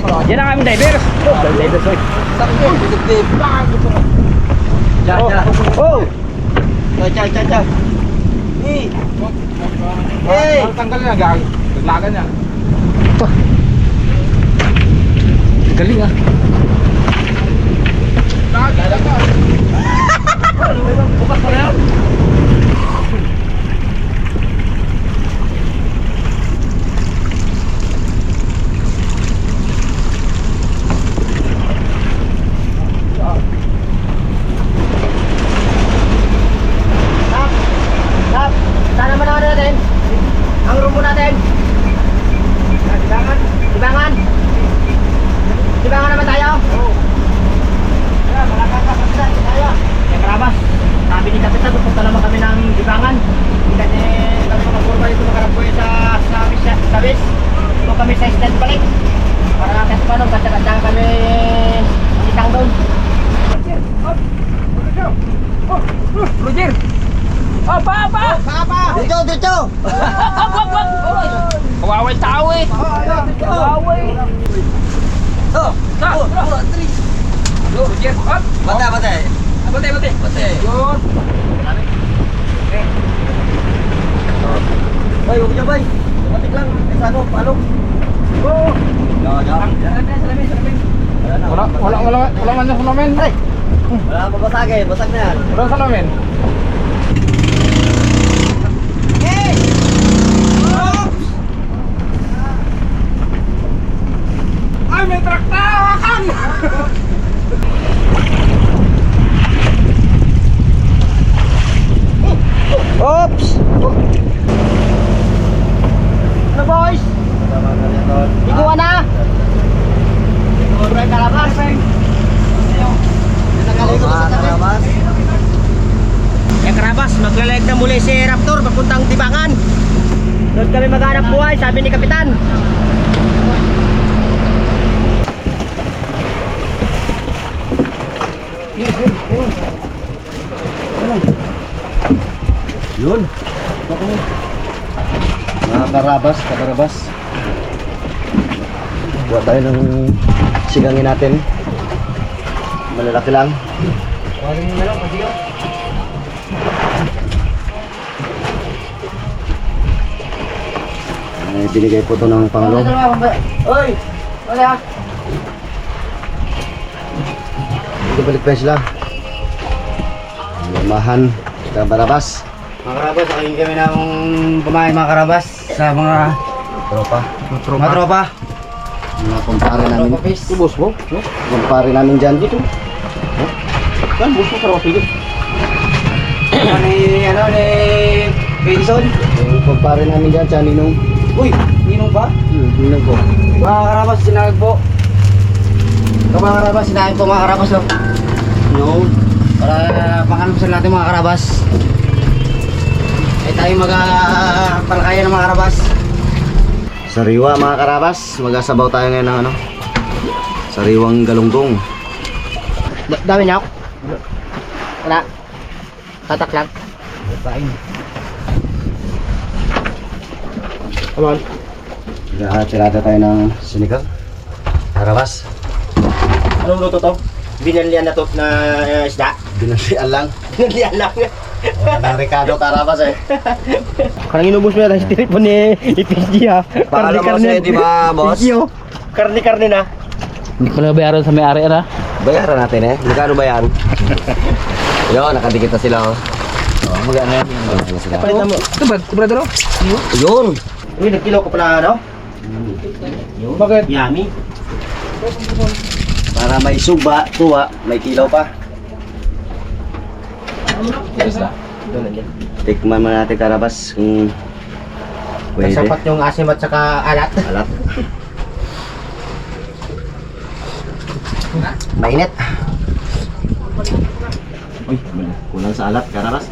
Yan ang aming diver. Oh, diver soy. Diyan, diyan. Oh, Diyan, diyan, diyan. Hey! Hey! Tanggal na, gag. Taglagan niya. galing ah. Tap! Tap! Saan naman ako natin? Ang rumbo natin? Dibangan? Dibangan? Dibangan naman tayo? Oo. Kaya, malakakapagsan tayo. Kaya karabas, sabi ni Kapitan, pupunta naman kami ng Dibangan. Kasi kami makapurba dito makarap ko sa service. Service. Ito kami sa stand balik. Para kahit paano, kacang-kacang kami isang doon. Roger. Oh, pa, pa. Dito, dito! Wag, wag, wag. Kawaway tao eh. Kawaway. Oh! Sa. Yo, Roger. Up. Bate, bate! Bate, bate. Bate! Yun. Bay, huwag niya bay! Matik lang, eh ano, palo? Oh. Yaw, yaw. Salamin, salamin, salamin. Wala, wala, wala, wala man yung salamin. Ay! Wala pa basagin, basag na yan. Wala. Ay, may truck na! Hawakan! Oops! Ano boys? Ikuha na! Ikuha na kalabas! Nakaligo sa kalabas. Yung karabas, maglalayag na muli si Raptor papuntang Tibangan. Doon kami maghanap buhay, sabi ni Kapitan. Yun. Mga karabas, kakarabas. Buat tayo ng sigangin natin. Malalaki lang. Ay, binigay po to ng Pangulong. Oy! Wala! Dito balik pa sila. Lumahan, kabarabas. Mga karabas, nakain kami ng kumain mga karabas sa mga Tropa. mga tropa. Mga kumpare namin. Tropa fish. Ubus mo? Kumpare namin dyan dito. Kan, bus mo para mapigil. Ano ni, ano ni Benson? Kumpare namin dyan, siya ninong. Uy, ninong ba? Hmm, ninong ko. Mga karabas, sinagag po. Ito mga karabas, sinagag po mga karabas. Oh. Yun. Para pangalmasan natin mga karabas. Ay tayo mag-palakaya ng mga karabas. Sariwa mga karabas, magasabaw tayo ngayon ng ano. Sariwang galunggong. Da- dami niya ako. Wala. Tatak lang. Aman. Tirada tayo ng sinigang. Karabas. Anong luto to? Binalian na to na uh, isda. Binalian lang. Binalian lang. Ng Ricardo Karabas eh. Karang inubos mo yan ang telepon ni IPG ha. Paano mo sa'yo, di ba, boss? Karne-karne na. Hindi ko na bayaran sa may-ari na. Bayaran natin eh. Magkano ba yan? Yun, nakadikit na sila oh. Oh, magkano yan? Magkano sila? Palitan mo. Ito ba? Ito ba dalo? Yun! Uy, nagkilo ko pala ano? Bakit? Yummy. Para may suba, tuwa, may kilaw pa. Doon nandiyan. Tikman mo natin karabas kung pwede. Sapat yung asim at saka alat. Alat. Mainit. Uy, kulang sa alat, karabas.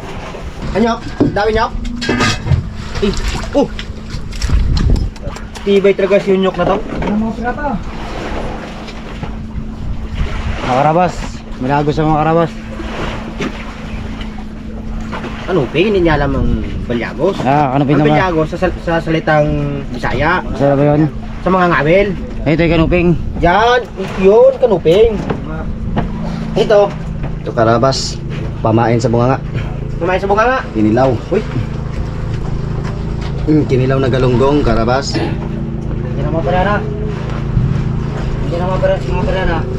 Anyok, dami nyok. Eh, oh. Tibay talaga si Unyok na to. Mga karabas, malago sa mga karabas. Ano, pingin niya alam ang Balyagos? Ah, ano Ang Balyagos sa, sal- sa salitang Bisaya. Sa ba yun? Sa mga ngawil. Ito yung kanuping. Yan, yun, kanuping. Ito, Ito karabas. Pamain sa bunganga. kumain sa bunga nga. Kinilaw. Uy. Mm, kinilaw na galunggong, karabas. Hindi naman na. Hindi naman mga pala na. Hop!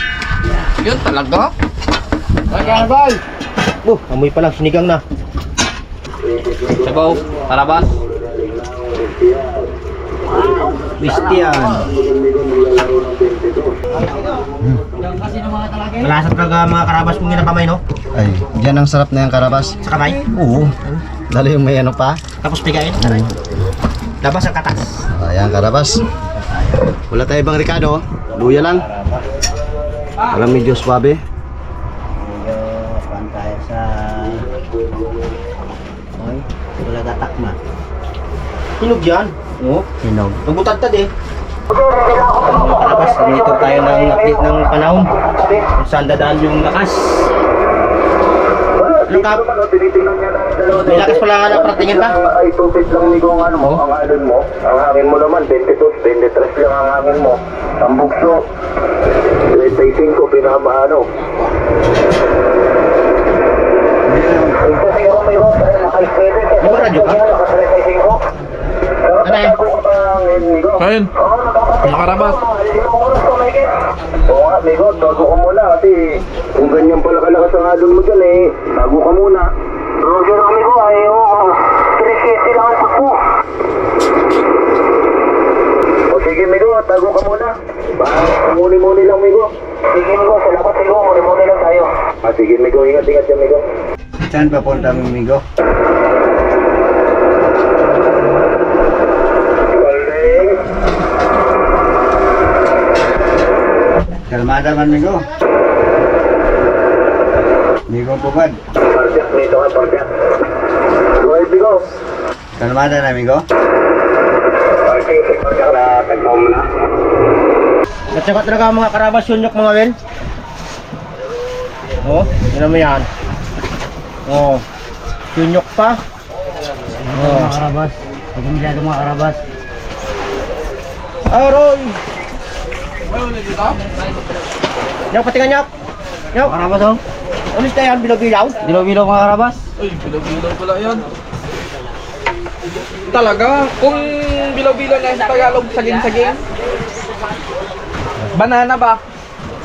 Yun talaga? Ay, karabal. Oh, amoy pa lang, sinigang na. Sabaw, tarabas. Bistiyan. Malasap talaga mga karabas kung ginapamay, no? Ay, yan ang sarap na yung karabas. Sa kamay. Oo. Lalo yung may ano pa. Tapos pigain. Labas ang katas. Ayan, karabas. Wala tayo ibang Ricardo. Luya lang. Alam medyo swabe. Medyo pantay sa... Oy, wala gatakma. Hinog yan. Oo. Hinog. Nagutad-tad eh. Karabas, dito tayo ng update ng panahon. Kung saan dadaan yung lakas. Ano kap? May lakas pala nga na paratingin pa. Ay, tupid lang ni kung ano mo, ang alon mo. Ang hangin mo naman, 22, 23 lang ang hangin mo. Ang bugso, 35 ko pinamaano. Ano, radyo ka? Naka-35. Ano eh? Kain. Mga karabas. Oo nga, Migo, bago ka muna kasi kung ganyan pala kalakas ang alon mo dyan eh, bago ka muna. Roger kami ko, ay oo, kinikisi lang ang takbo. O sige Migo, tago ka muna. Baka muni-muni lang Migo. Sige Migo, salamat Migo, muni-muni lang tayo. Ah sige Migo, ingat-ingat yan Migo. Saan papunta mo, Migo? Kalmada man, Migo. Migo bugad. Parjak, dito ka, parjak. Go ahead Migo. Kalmada na, Migo. Parjak, mo. At saka talaga mga karabas yun yung mga wen. Oh, yun naman yan. Oh, sunyok pa. Oh. Mga karabas. Huwag mo masyado mga karabas. Aroy! Nyok, patingan nyok! Nyok! Karabas oh. Ulis na yan, bilaw-bilaw. Bilaw-bilaw mga karabas. Uy, bilaw-bilaw pala yan. Talaga, kung bilaw-bilaw na sa Tagalog, saging-saging. Banana ba?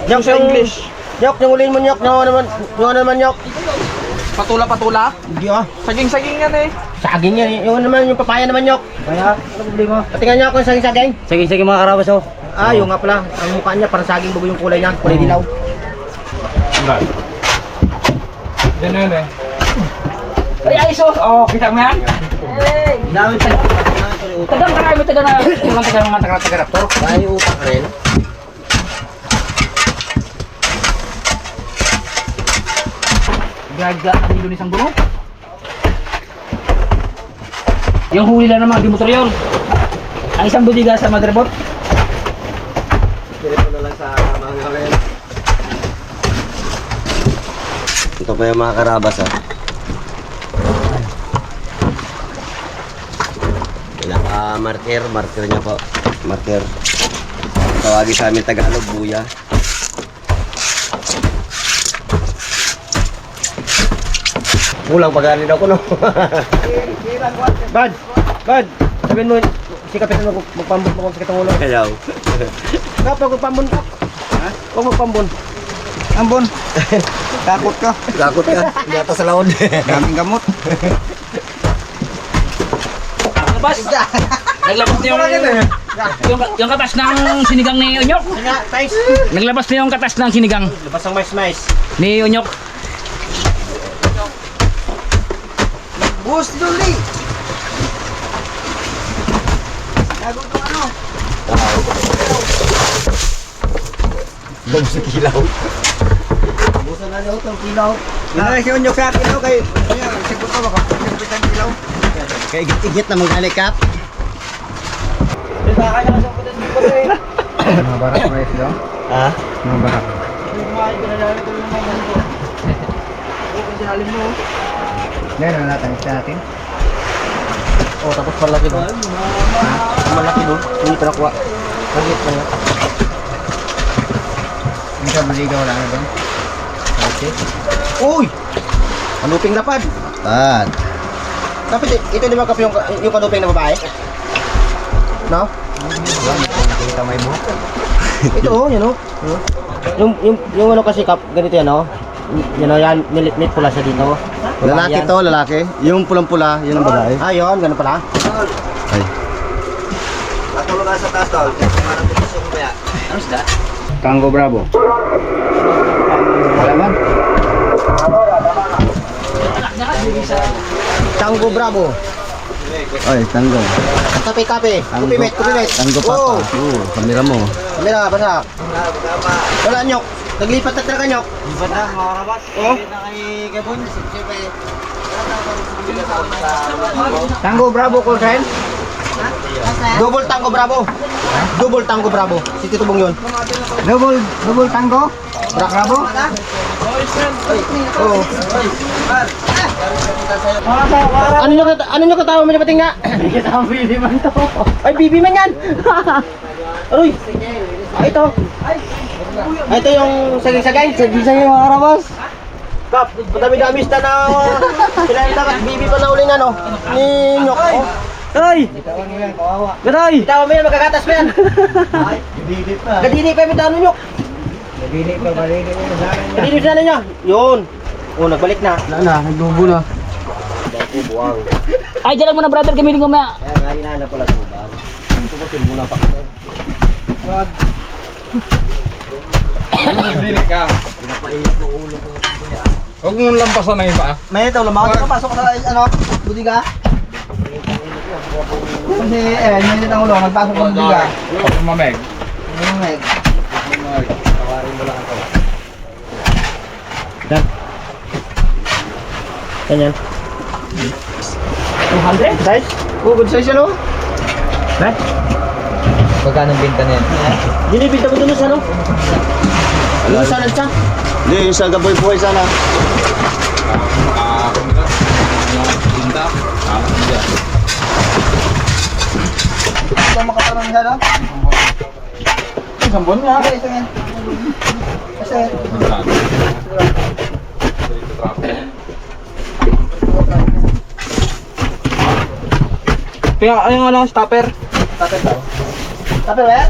Nyok, sa yung- English. Nyok, yung ulin mo nyok. Yung ano naman, yung ano naman nyok. Patula-patula? Hindi ah. Saging-saging yan eh. Saging yan. Yung ano naman, yung papaya naman nyok. Kaya, ano problema? Patingan niyo ako yung saging-saging. Sige-sige mga karabas oh. Ah, yung nga pala. Ang mukha niya, parang saging bago yung kulay niya. Kulay dilaw. Yan yun eh. Ay, ay, so. Oh, kita mo yan? Dami pa. Tagang karami taga na. Yung taga mga taga taga raptor. Yung utak rin. Gaga ang hilo ni isang bunong. Yung huli lang naman, di motor yun. Ang isang budiga sa motherboard. Ito pa yung mga karabas, ha. Pinaka-marker, marker niya po. Marker. Tawagin sa amin Tagalog, buya. Kulang pag-alin ako, no? Bad! Bad! Sabihin mo, si Kapitan mag magpambon mo sa kitang ulo. Kayaw. Kapag magpambon ka. Ha? Huwag magpambon. Ambon. Takot ka. Takot ka. Hindi ata sa laon. Daming gamot. Labas! Naglabas na yung, yung, yung katas ng sinigang ni Unyok. Naglabas na yung katas ng sinigang Labas ang mais-mais. ni Unyok. Bus, Duli! Dog sa kilaw. Busan na daw itong kilaw. Nangyari nyo sa kilaw kay... Sigot ko baka kilaw. Kay igit-igit na mag-alikap. Mga barak na ito. Ha? Mga barak. Yan ang natin sa natin. Oh, tapos malaki doon. Malaki doon. Hindi pa nakuha. Maliit pa nga. Hindi ka maligaw lang na doon. Okay. Uy! Kanuping lapad. Pad. Kapit, ito di ba kape yung, yung kanuping na babae? No? Kita may buhok. ito oh, yan oh. Yung, yung, yung ano kasi kap, ganito yan oh. Yan oh, yan, nilit-lit pula siya dito. Lalaki to, lalaki. Yung pulang-pula, yun ang babae. Ah, yun, ganun pala. Ay. Tango Bravo. Alaman. Tango Bravo. Ay, tango. Kape-kape. Tango. Kupimit, kupimit. Tango papa. Oh, kamera mo. kamera, basa. Wala nyok. Naglipat na talaga nyok. Lipat na, mga karabas. Oh. Tango Bravo, call sign. Double Tango Bravo. Double Tango Bravo. Si Tito Bong yun. Double, double Tango? Bra Bravo? Oo. Ano nyo ano nyo katawa mo niya pating nga? Katawa bibi man to. Ay bibi man yan. Aroy. Ah, ito. Ay, ito yung saging-sagay. Saging-sagay mga karabas. Kap, madami-dami sta na yung dapat bibi pa na uli na no. Ni Nyok. Ay! Garay! Bitawa mo yan, magkagatas mo yan. Gadini pa. Gadini pa yung bitawa mo Nyok. Gadini pa, malini mo Gadini sa niya. Yun. Oh, nagbalik na. Wala na, nagdubo na. Ay, dyan lang muna brother, gamitin ko maya. Kaya nga hinahanap pala sa ulan. Tubutin muna pa kasi. Dili ka. Huwag mong lampasan ng iba. May ito, lamang ka pasok sa ano, budiga. Kasi eh, may ito ang ulo, nagpasok ng budiga. Huwag mameg. Ano may? Ganyan. 200? Size? Oh, good size yan oh. Ba? Magkano ang binta na yan? Yun yung binta mo dun sa ano? Yung salad siya? Hindi, yung sa gaboy buhay sana. Ah, Binta. Ah, hindi. Ito makatarang siya? Isang buwan nga. Okay, ito yan. Kasi, Kaya, ano yung ano, stopper? tapos daw. Tapos ba?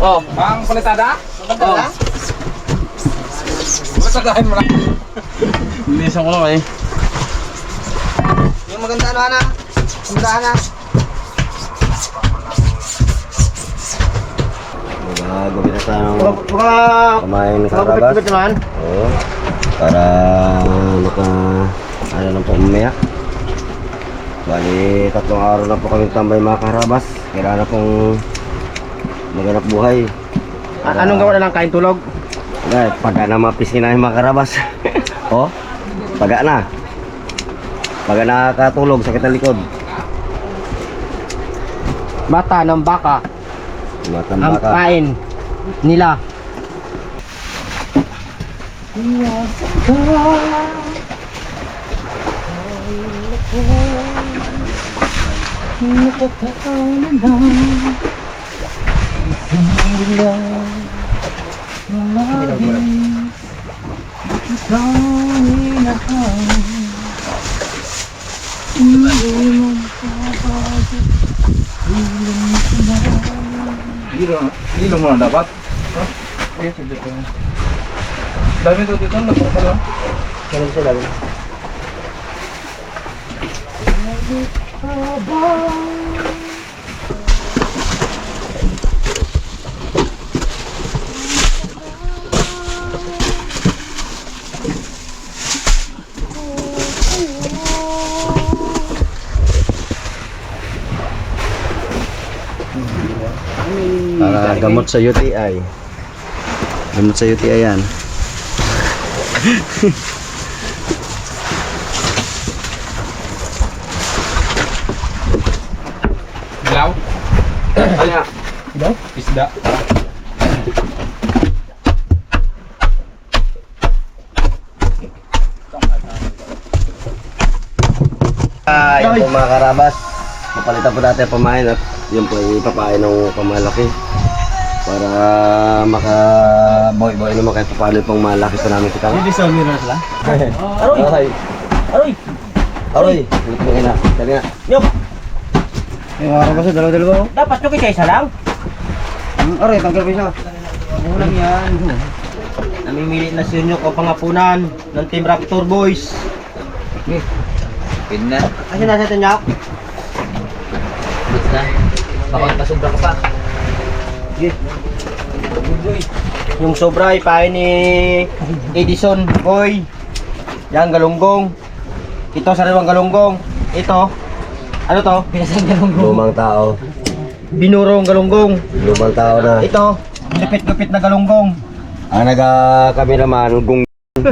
Oh. Pang palitada? Tapos ba? Masagahin mo lang. Bilisan ko lang eh. Yung maganda ano, Ana? Maganda, Ana? Gagawin na tayo ng kumain karabas. Oo. Para maka... Ano lang po umaya. Bali, tatlong araw na po kami tambay mga karabas. Kailangan na pong maganap buhay. A- anong gawa na lang kain tulog? Dahil pagka na mapiskin na yung mga karabas. oh, pagka na. Pagka nakakatulog, sakit ng likod. Mata ng baka. Matamba Ang ka. kain nila. Hilo, hilo mo na dapat. Yes, dito. Dami to dito, nagpapala lang. Ganun sila. Para gamot sa UTI. Gamot sa UTI yan. Ano Ilaw? Isda. Ah, yan po mga karabas. Papalitan po natin ang pamain at yun po ipapain ng pamalaki. Para maka boy-boy naman kahit paano pang malaki pa namin kita. Hindi sa mirror sila? Aroy! Aroy! Aroy! Aroy! Dito mo na. Dali na. Yup! Yung mga karabas, dalawa-dalawa. Dapat nyo kayo isa lang. Aroy, tanggal pa isa. Kulang yan. Namimili na si Nyok o pangapunan ng Team Raptor Boys. Pin na. Kasi nasa ito Nyok? Basta. Baka pasubra ka pa. Yung sobra ipain ni Edison Boy. Yan, galunggong. Ito, sariwang galunggong. Ito, ano to? Pinasang galunggong. Lumang tao. Binurong galunggong. Lumang tao na. Ito, lupit-lupit na galunggong. Ang naga kami naman, gung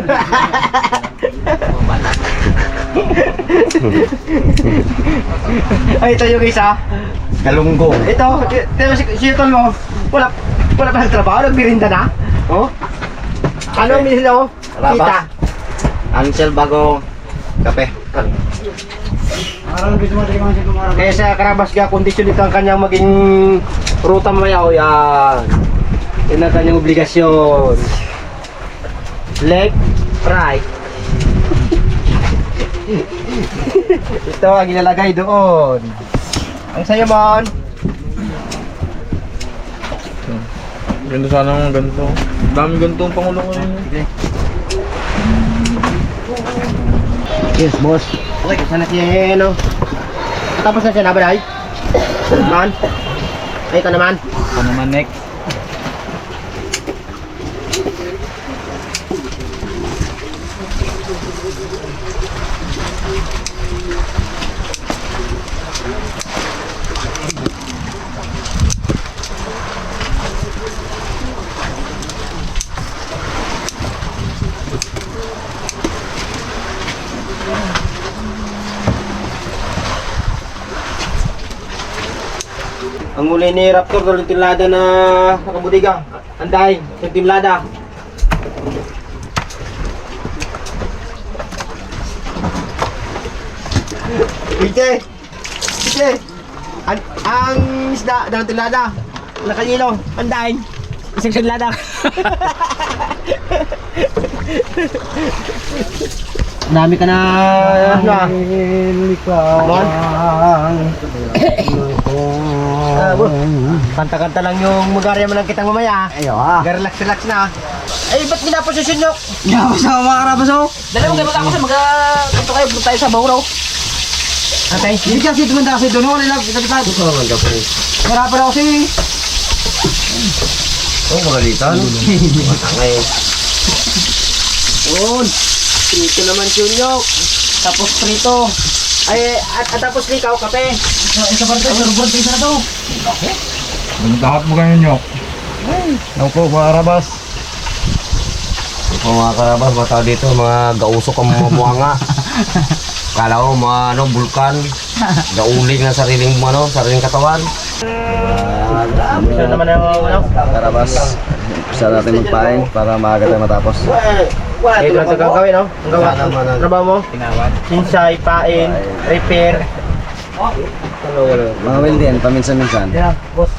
Ay, ito yung isa. galunggong. Ito, ito si, si Tol mo. Wala, wala pa ng trabaho, nagbirinda na. Oh? Ano ang pa. Kita. Ansel bago kape. Kaya sa Karabas ga, kondisyon ito ang kanyang maging ruta mamaya. O yan. Yan ang kanyang obligasyon. Left, right. ito ang ilalagay doon. Ang sayo mon. Ganda sana ng ganito. Dami ganito ang pangulo ko. Yes, boss. Okay, sana si ano. Tapos na siya na ba, Day? Man? Ay, ito naman. Ako naman next. Ang uli ni Raptor, tuloy tinlada na nakabudiga. Anday, sa tinlada. Pite! Pite! Ang, ang isda, dalang tinlada. Nakayilo, anday. Isang tinlada. Dami ka na, ano ah. Ah. Kanta-kanta lang yung magarya mo lang kitang mamaya. Ayo ah. Relax-relax na. Ay, ba't pinaposisyon nyo? Yawa sa mga karabas oh. Dala mo kayo matapos mag Ito kayo, punta tayo sa Bauraw. Atay, Hindi kasi tumanda kasi doon. Wala lang. Kita kita. Gusto naman ka po. harapan ako si... Oh, magalitan. Matangay. Yun. Prito naman si Unyok. Tapos prito. Ay, at, at tapos likaw, kape. Isa pa rin, sarubon isa na to. Lahat mo kayo nyo. Naku, mga karabas. Ito mga karabas, mga tao dito, mga gausok ang mga buwanga. Kala ko mga ano, bulkan. Gauling ng sariling ano, sariling katawan. Isa naman ang ano. Karabas, isa natin magpain para maaga tayo matapos. Ito lang ito gagawin, no? Ang gawa. Sana naman ang- Trabaho mo? Tinawad. Sinsay, pain, repair. Mga Wilden, paminsan-minsan. Yeah, boss.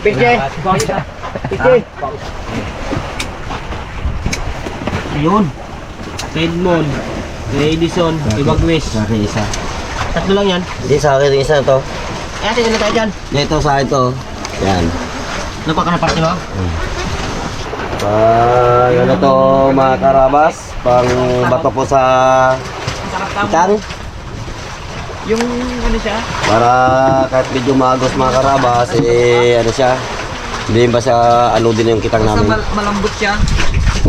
Pike. Pike. Ayun. Redmond. Edison. Ibagwis. Sa akin isa. Tatlo lang yan. Hindi sa akin yung isa na to. Eh, ate, na tayo dyan. Ito sa akin to. Yan. Nagpa ka na parte mo? Pag ano to mga karabas, pang bato po sa itang. Yung ano siya? Para kahit medyo magos mga karabas, eh ano siya, hindi ba siya ano din yung kitang namin. malambot siya.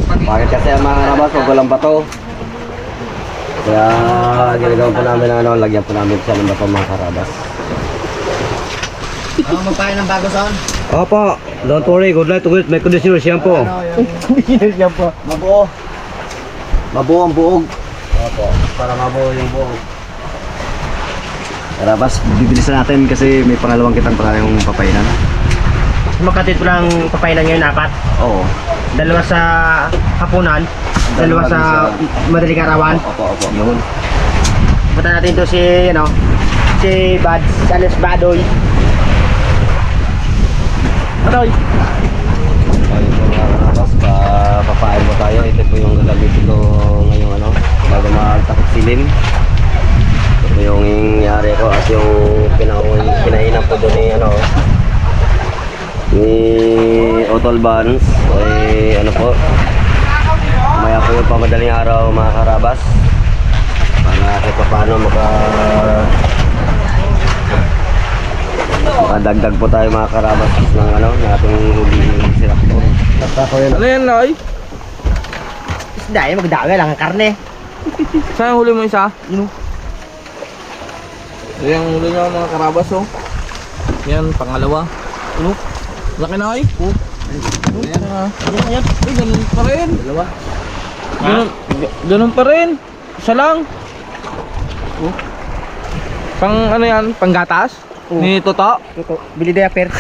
Bakit kasi ang mga karabas, huwag walang bato. Kaya ginagawa po namin ng ano, lagyan po namin siya ng bato mga karabas. Ano magpahin ng bago son? Opo, don't worry, good night, good May conditioner siya po. Mabuo. Mabuo ang buog. Opo, para mabuo yung buog. Karabas, bibilisan natin kasi may pangalawang kitang tayong papainan. Makatid ko lang papainan ngayon apat. Oo. Dalawa sa hapunan, dalawa sa madaling arawan. Opo, opo. Yun. Punta natin to si, ano, si Bads, si Alis Badoy. Badoy! Ayun po mga karabas, pa, papain mo tayo. Ito po yung gagamitin ko ngayong ano, bago magtakot silim. Ito yung nangyari ko at yung pinahinap ko doon ni ano, ni Otol Barnes ay ano po maya po yung pamadaling araw mga karabas para kahit pa paano maka makadagdag po tayo mga karabas ng ano ng ating huli sirap po Ano yan, Noy? Isda, eh, magdami lang ang karne. Saan ang huli mo isa? Ano? Ito yung huli niya mga karabas, oh. Yan, pangalawa. Ano? Laki na, ay. Oh. Ayan, ah. Ayan, Uy, ganun pa rin. Dalawa. Ganun, ga- ganun pa rin. Isa lang. Oh. Pang ano yan? Panggatas? Ni Toto? Ito, bili diaper.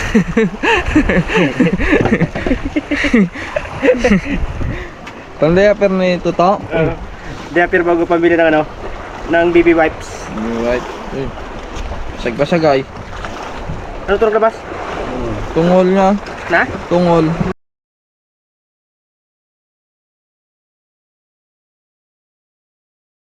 Pang diaper ni Toto? diaper bago pambili ng ano, ng baby wipes. Right. Uy. Sagpa sagay. Ano turog labas? Tungol niya. Na? Tungol.